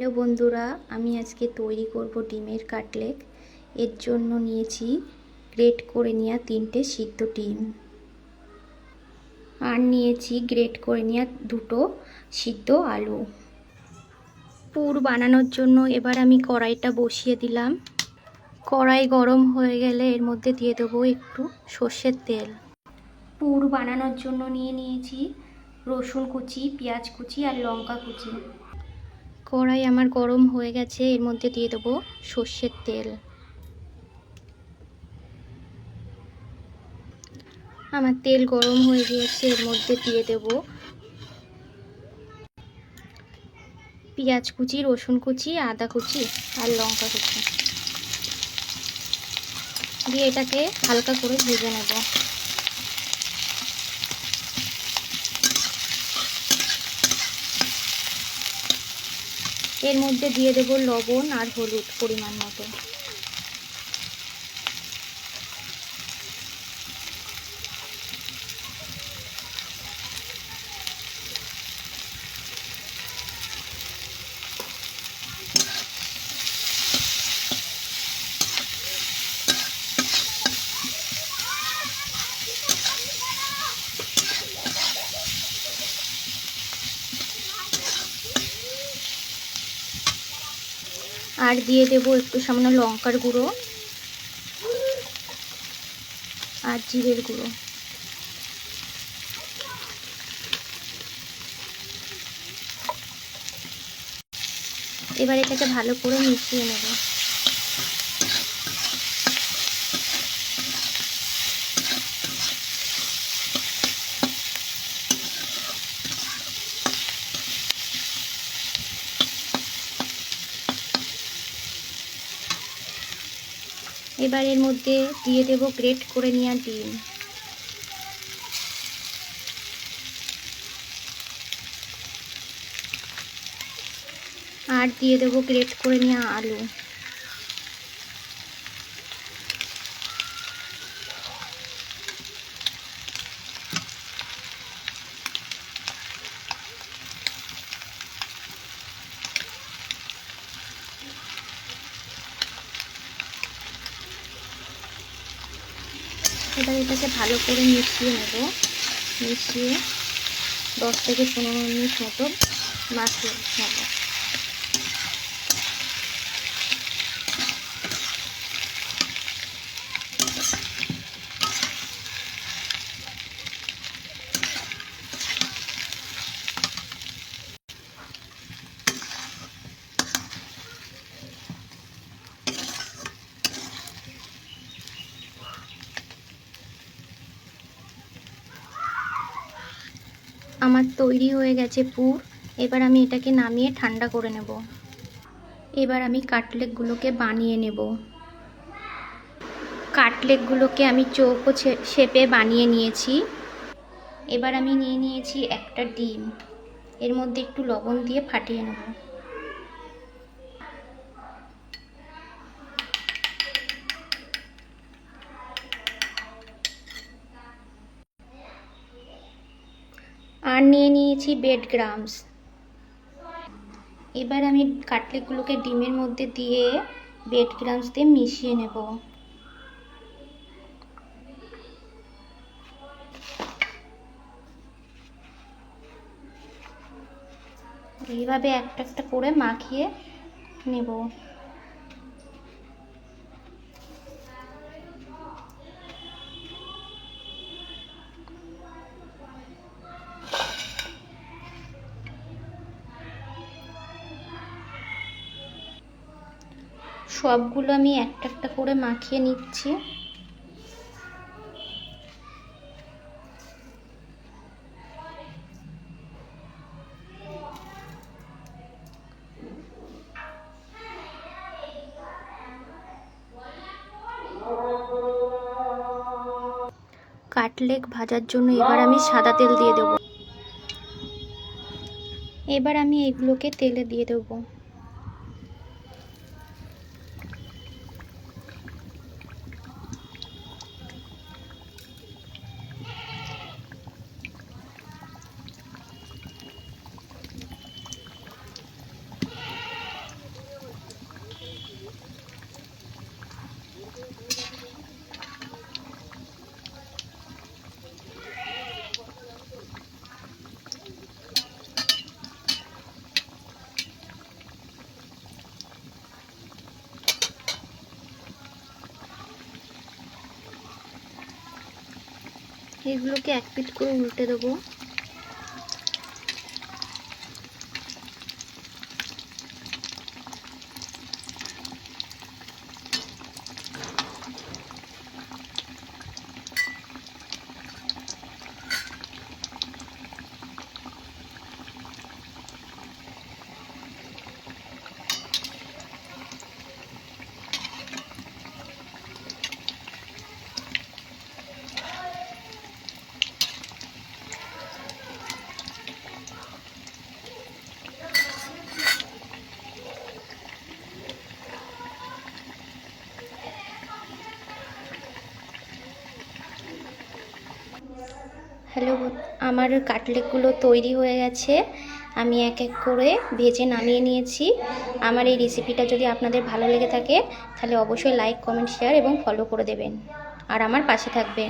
Hello বন্ধুরা, আমি আজকে তৈরি করব ডিমের কাটলেট। এর জন্য নিয়েছি গ্রেট করে নেওয়া তিনটে সিদ্ধ ডিম। আর নিয়েছি গ্রেট করে নেওয়া দুটো সিদ্ধ আলু। পুর বানানোর জন্য এবার আমি কড়াইটা বসিয়ে দিলাম। কড়াই গরম হয়ে গেলে এর মধ্যে দিয়ে দেবো একটু সর্ষের তেল। পুর বানানোর জন্য নিয়ে নিয়েছি রসুন কুচি, পেঁয়াজ কুচি আর লঙ্কা কুচি। কড়াই আমার গরম হয়ে গেছে, এর মধ্যে দিয়ে দেবো সর্ষের তেল। আমার তেল গরম হয়ে গিয়েছে, এর মধ্যে দিয়ে দেব পেঁয়াজ কুচি, রসুন কুচি, আদা কুচি আর লঙ্কা কুচি। দিয়ে এটাকে হালকা করে ভেজে নেব। এর মধ্যে দিয়ে দেবো লবণ আর হলুদ পরিমাণ মতো। আর দিয়ে দেব একটু সামনে লঙ্কার গুঁড়ো আর জিরের গুঁড়ো। এবার এটাকে ভালো করে মিশিয়ে নেব। এবার এর মধ্যে দিয়ে দেব গ্রেট করে নেওয়া ডিম। আর দিয়ে দেব গ্রেট করে নেওয়া আলু। এবার এটাকে ভালো করে মিশিয়ে নেব। মিশিয়ে দশ থেকে পনেরো মিনিট মতো মাছ নেব। আমার তৈরি হয়ে গেছে পুর, এবার আমি এটাকে নামিয়ে ঠান্ডা করে নেব। এবার আমি কাটলেটগুলোকে বানিয়ে নেব। কাটলেটগুলোকে আমি চৌকো শেপে বানিয়ে নিয়েছি। এবার আমি নিয়ে নিয়েছি একটা ডিম। এর মধ্যে একটু লবণ দিয়ে ফাটিয়ে নেব। আর নিয়ে নিয়েছি বেড গ্রামস এবার আমি কাটলেটগুলোকে ডিমের মধ্যে দিয়ে বেড গ্রামস দিয়ে মিশিয়ে নেব। এইভাবে একটা একটা করে মাখিয়ে নেব। সবগুলো আমি একটা একটা করে মাখিয়ে নিচ্ছি। কাটলেট ভাজার জন্য এবার আমি সাদা তেল দিয়ে দেব। এবার আমি এগুলোকে তেলে দিয়ে দেবো। এগুলোকে এক পিট করে উল্টে দেবো। হ্যালো আমার কাটলেটগুলো তৈরি হয়ে গেছে। আমি এক এক করে ভেজে নামিয়ে নিয়েছি। আমার এই রেসিপিটা যদি আপনাদের ভালো লেগে থাকে, তাহলে অবশ্যই লাইক কমেন্ট শেয়ার এবং ফলো করে দেবেন। আর আমার পাশে থাকবেন।